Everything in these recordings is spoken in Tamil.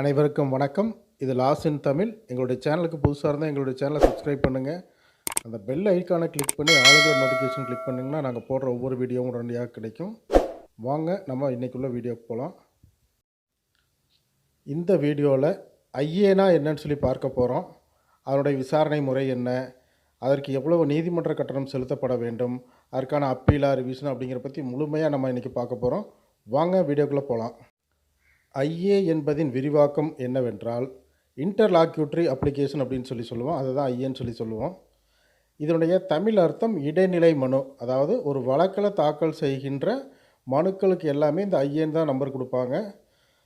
அனைவருக்கும் வணக்கம். இது லாஸ் இன் தமிழ் எங்களுடைய சேனலுக்கு புதுசாக இருந்தால் எங்களுடைய சேனலை சப்ஸ்கிரைப் பண்ணுங்கள் அந்த பெல் ஐக்கானை கிளிக் பண்ணி ஆளுநர் நோட்டிஃபிகேஷன் கிளிக் பண்ணிங்கன்னா நாங்கள் போடுற ஒவ்வொரு வீடியோவும் உடனடியாக கிடைக்கும். வாங்க நம்ம இன்றைக்குள்ள வீடியோக்கு போகலாம் இந்த வீடியோவில் ஐஏனா என்னன்னு சொல்லி பார்க்க போகிறோம் அதனுடைய விசாரணை முறை என்ன? அதற்கு எவ்வளவு நீதிமன்ற கட்டணம் செலுத்தப்பட வேண்டும்? அதற்கான அப்பீலா ரிவிஷன் அப்படிங்கிற பற்றி முழுமையாக நம்ம இன்றைக்கி பார்க்க போகிறோம் வாங்க வீடியோக்குள்ளே போகலாம் ஐஏ என்பதின் விரிவாக்கம் என்னவென்றால் இன்டர்லாக்யூட்ரி அப்ளிகேஷன் அப்படின்னு சொல்லி சொல்லுவோம். அதுதான் ஐஏன்னு சொல்லி சொல்லுவோம். இதனுடைய தமிழ் அர்த்தம் இடைநிலை மனு. அதாவது ஒரு வழக்கில் தாக்கல் செய்கின்ற மனுக்களுக்கு எல்லாமே இந்த ஐஏன்னு தான் நம்பர் கொடுப்பாங்க.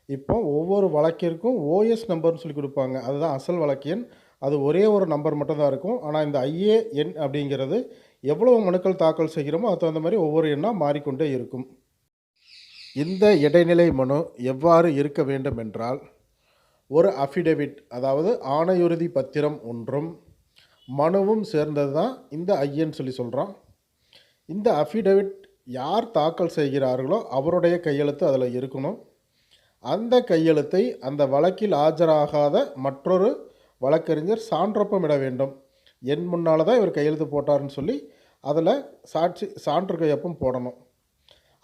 இப்போ ஒவ்வொரு வழக்கிற்கும் ஓஎஸ் நம்பர்னு சொல்லி கொடுப்பாங்க. அதுதான் அசல் வழக்கியன் அது ஒரே ஒரு நம்பர் மட்டும்தான் இருக்கும். ஆனால் இந்த ஐஏ எண் அப்படிங்கிறது எவ்வளவு மனுக்கள் தாக்கல் செய்கிறோமோ அது தகுந்த மாதிரி ஒவ்வொரு எண்ணாக மாறிக்கொண்டே இருக்கும். இந்த இடைநிலை மனு எவ்வாறு இருக்க வேண்டும் என்றால் ஒரு அஃபிடவிட் அதாவது ஆணையுறுதி பத்திரம் ஒன்றும் மனுவும் சேர்ந்தது தான் இந்த ஐயன்னு சொல்லி சொல்கிறோம் இந்த அஃபிடவிட் யார் தாக்கல் செய்கிறார்களோ அவருடைய கையெழுத்து அதில் இருக்கணும். அந்த கையெழுத்தை அந்த வழக்கில் ஆஜராகாத மற்றொரு வழக்கறிஞர் சான்றொப்பமிட வேண்டும். என் முன்னால் தான் இவர் கையெழுத்து போட்டார்னு சொல்லி அதில் சாட்சி சான்று கையொப்பம் போடணும்.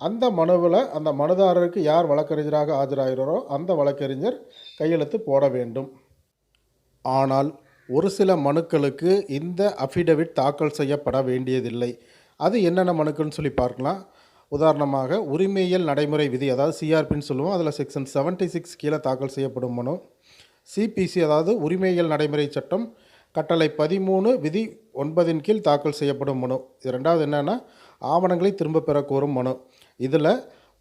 அந்த மனுவில் அந்த மனுதாரருக்கு யார் வழக்கறிஞராக ஆஜராகிறாரோ அந்த வழக்கறிஞர் கையெழுத்து போட வேண்டும். ஆனால் ஒரு சில மனுக்களுக்கு இந்த அஃபிடவிட் தாக்கல் செய்யப்பட வேண்டியதில்லை. அது என்னென்ன மனுக்கள்னு சொல்லி பார்க்கலாம். உதாரணமாக உரிமையியல் நடைமுறை விதி அதாவது சிஆர்பின்னு சொல்லுவோம். அதில் செக்ஷன் 76 சிக்ஸ் கீழே தாக்கல் செய்யப்படும் மனு. சிபிசி அதாவது உரிமையியல் நடைமுறை சட்டம் கட்டளை பதிமூணு விதி ஒன்பதின் கீழ் தாக்கல் செய்யப்படும் மனு. இது ரெண்டாவது என்னென்னா ஆவணங்களை திரும்ப பெற கோரும் மனு. இதில்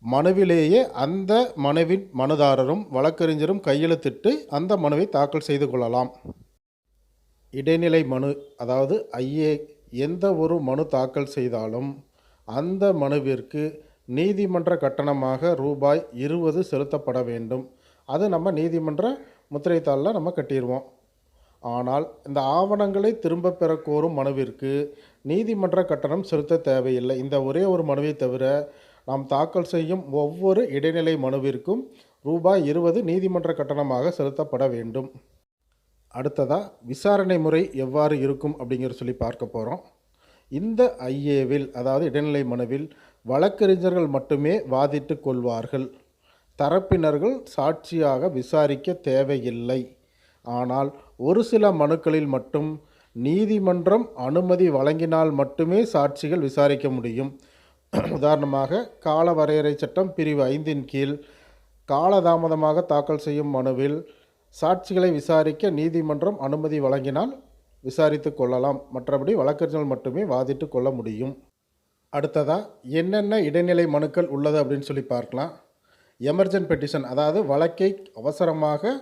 மனுவிலேயே அந்த மனுவின் மனுதாரரும் வழக்கறிஞரும் கையெழுத்திட்டு அந்த மனுவை தாக்கல் செய்து கொள்ளலாம். இடைநிலை மனு அதாவது ஐஏ எந்த ஒரு மனு தாக்கல் செய்தாலும் அந்த மனுவிற்கு நீதிமன்ற கட்டணமாக ரூபாய் இருபது செலுத்தப்பட வேண்டும். அது நம்ம நீதிமன்ற முத்திரைத்தாளில் நம்ம கட்டிடுவோம் ஆனால் இந்த ஆவணங்களை திரும்ப பெற கோரும் மனுவிற்கு நீதிமன்ற கட்டணம் செலுத்த தேவையில்லை. இந்த ஒரே ஒரு மனுவை தவிர நாம் தாக்கல் செய்யும் ஒவ்வொரு இடைநிலை மனுவிற்கும் ரூபாய் இருபது நீதிமன்ற கட்டணமாக செலுத்தப்பட வேண்டும். அடுத்ததாக விசாரணை முறை எவ்வாறு இருக்கும் அப்படிங்கிற சொல்லி பார்க்க போகிறோம் இந்த ஐஏவில் அதாவது இடைநிலை மனுவில் வழக்கறிஞர்கள் மட்டுமே வாதிட்டு கொள்வார்கள். தரப்பினர்கள் சாட்சியாக விசாரிக்க தேவையில்லை. ஆனால் ஒரு சில மனுக்களில் மட்டும் நீதிமன்றம் அனுமதி வழங்கினால் மட்டுமே சாட்சிகள் விசாரிக்க முடியும். உதாரணமாக கால வரையறை சட்டம் பிரிவு ஐந்தின் கீழ் காலதாமதமாக தாக்கல் செய்யும் மனுவில் சாட்சிகளை விசாரிக்க நீதிமன்றம் அனுமதி வழங்கினால் விசாரித்து கொள்ளலாம். மற்றபடி வழக்கறிஞர்கள் மட்டுமே வாதிட்டு கொள்ள முடியும். அடுத்ததாக என்னென்ன இடைநிலை மனுக்கள் உள்ளது அப்படின்னு சொல்லி பார்க்கலாம். எமர்ஜென்ட் பெட்டிஷன் அதாவது வழக்கை அவசரமாக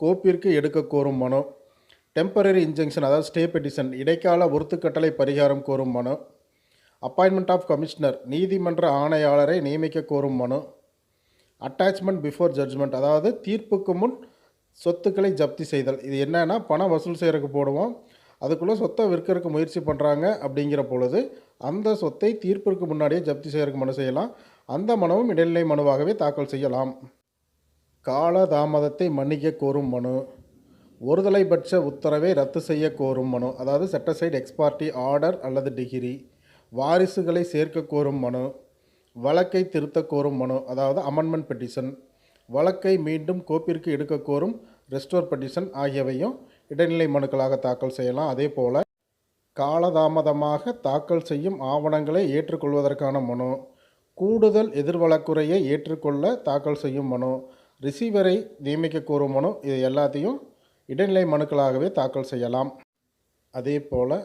கோப்பிற்கு எடுக்க கோரும் மனு. டெம்பரரி இன்ஜெக்ஷன் அதாவது ஸ்டே பெட்டிஷன் இடைக்கால ஒருத்துக்கட்டளை பரிகாரம் கோரும் மனு. அப்பாயின்மெண்ட் ஆஃப் கமிஷனர் நீதிமன்ற ஆணையாளரை நியமிக்க கோரும் மனு. அட்டாச்மெண்ட் பிஃபோர் ஜட்ஜ்மெண்ட் அதாவது தீர்ப்புக்கு முன் சொத்துக்களை ஜப்தி செய்தல். இது என்னென்னா பணம் வசூல் செய்கிறதுக்கு போடுவோம். அதுக்குள்ளே சொத்தை விற்கிறதுக்கு முயற்சி பண்ணுறாங்க அப்படிங்கிற பொழுது அந்த சொத்தை தீர்ப்பிற்கு முன்னாடியே ஜப்தி செய்கிறதுக்கு மனு செய்யலாம். அந்த மனுவும் இடைநிலை மனுவாகவே தாக்கல் செய்யலாம். கால தாமதத்தை மன்னிக்க கோரும் மனு. ஒருதலைபட்ச உத்தரவை ரத்து செய்ய கோரும் மனு. அதாவது set aside ex parte order அல்லது டிகிரி வாரிசுகளை சேர்க்க கோரும் மனு வழக்கை திருத்த கோரும் மனு அதாவது அமெண்ட்மெண்ட் பெட்டிஷன் வழக்கை மீண்டும் கோப்பிற்கு எடுக்க கோரும் ரெஸ்டோர் பெட்டிஷன் ஆகியவையும் இடைநிலை மனுக்களாக தாக்கல் செய்யலாம். அதே போல் காலதாமதமாக தாக்கல் செய்யும் ஆவணங்களை ஏற்றுக்கொள்வதற்கான மனு கூடுதல் எதிர்வழக்குறையை ஏற்றுக்கொள்ள தாக்கல் செய்யும் மனு ரிசீவரை நியமிக்க கோரும் மனு இது எல்லாத்தையும் இடைநிலை மனுக்களாகவே தாக்கல் செய்யலாம். அதே போல்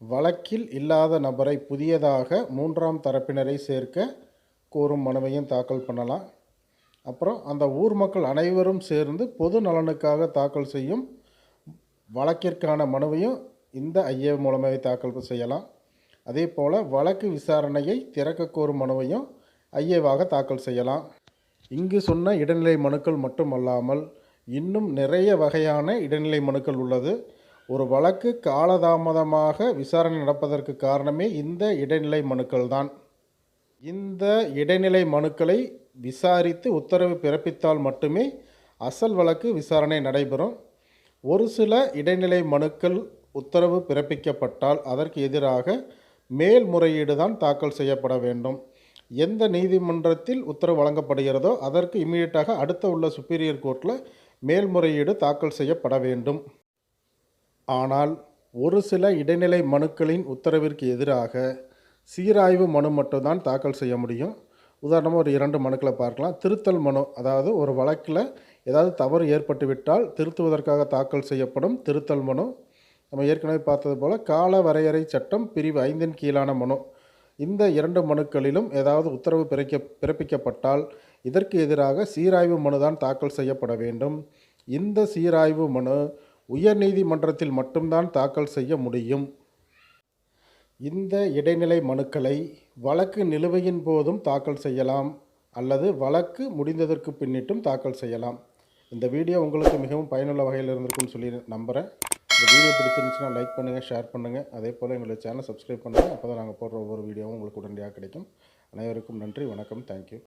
வழக்கில் இல்லாத நபரை புதியதாக மூன்றாம் தரப்பினரை சேர்க்க கோரும் மனுவையும் தாக்கல் பண்ணலாம். அப்புறம் அந்த ஊர் மக்கள் அனைவரும் சேர்ந்து பொது நலனுக்காக தாக்கல் செய்யும் வழக்கிற்கான மனுவையும் இந்த ஐஏ மூலமாகவே தாக்கல் செய்யலாம். அதே போல் வழக்கு விசாரணையை திறக்க கோரும் மனுவையும் ஐஏவாக தாக்கல் செய்யலாம். இங்கு சொன்ன இடைநிலை மனுக்கள் மட்டுமல்லாமல் இன்னும் நிறைய வகையான இடைநிலை மனுக்கள் உள்ளது. ஒரு வழக்கு காலதாமதமாக விசாரணை நடப்பதற்கு காரணமே இந்த இடைநிலை மனுக்கள் தான் இந்த இடைநிலை மனுக்களை விசாரித்து உத்தரவு பிறப்பித்தால் மட்டுமே அசல் வழக்கு விசாரணை நடைபெறும். ஒரு சில இடைநிலை மனுக்கள் உத்தரவு பிறப்பிக்கப்பட்டால் அதற்கு எதிராக மேல்முறையீடு தான் தாக்கல் செய்யப்பட வேண்டும். எந்த நீதிமன்றத்தில் உத்தரவு வழங்கப்படுகிறதோ அதற்கு இம்மீடியட்டாக அடுத்த உள்ள சுப்பீரியர் கோர்ட்டில் மேல்முறையீடு தாக்கல் செய்யப்பட வேண்டும். ஆனால் ஒரு சில இடைநிலை மனுக்களின் உத்தரவிற்கு எதிராக சீராய்வு மனு மட்டும்தான் தாக்கல் செய்ய முடியும். உதாரணமாக ஒரு இரண்டு மனுக்களை பார்க்கலாம். திருத்தல் மனு அதாவது ஒரு வழக்கில் ஏதாவது தவறு ஏற்பட்டுவிட்டால் திருத்துவதற்காக தாக்கல் செய்யப்படும் திருத்தல் மனு. நம்ம ஏற்கனவே பார்த்தது போல் கால வரையறை சட்டம் பிரிவு ஐந்தின் கீழான மனு. இந்த இரண்டு மனுக்களிலும் ஏதாவது உத்தரவு பிறக்க பிறப்பிக்கப்பட்டால் இதற்கு எதிராக சீராய்வு மனு தான் தாக்கல் செய்யப்பட வேண்டும். இந்த சீராய்வு மனு உயர்நீதிமன்றத்தில் மட்டும்தான் தாக்கல் செய்ய முடியும். இந்த இடைநிலை மனுக்களை வழக்கு நிலுவையின் போதும் தாக்கல் செய்யலாம் அல்லது வழக்கு முடிந்ததற்கு பின்னிட்டும் தாக்கல் செய்யலாம். இந்த வீடியோ உங்களுக்கு மிகவும் பயனுள்ள வகையில் இருந்திருக்கும்னு சொல்லி நம்புகிறேன் இந்த வீடியோ பிடிச்சிருந்துச்சுன்னா லைக் பண்ணுங்கள் ஷேர் பண்ணுங்கள் அதே போல் எங்களுடைய சேனல் சப்ஸ்கிரைப் பண்ணுங்கள் அப்போ தான் நாங்கள் போடுற ஒவ்வொரு வீடியோவும் உங்களுக்கு உடனடியாக கிடைக்கும். அனைவருக்கும் நன்றி வணக்கம் தேங்க்யூ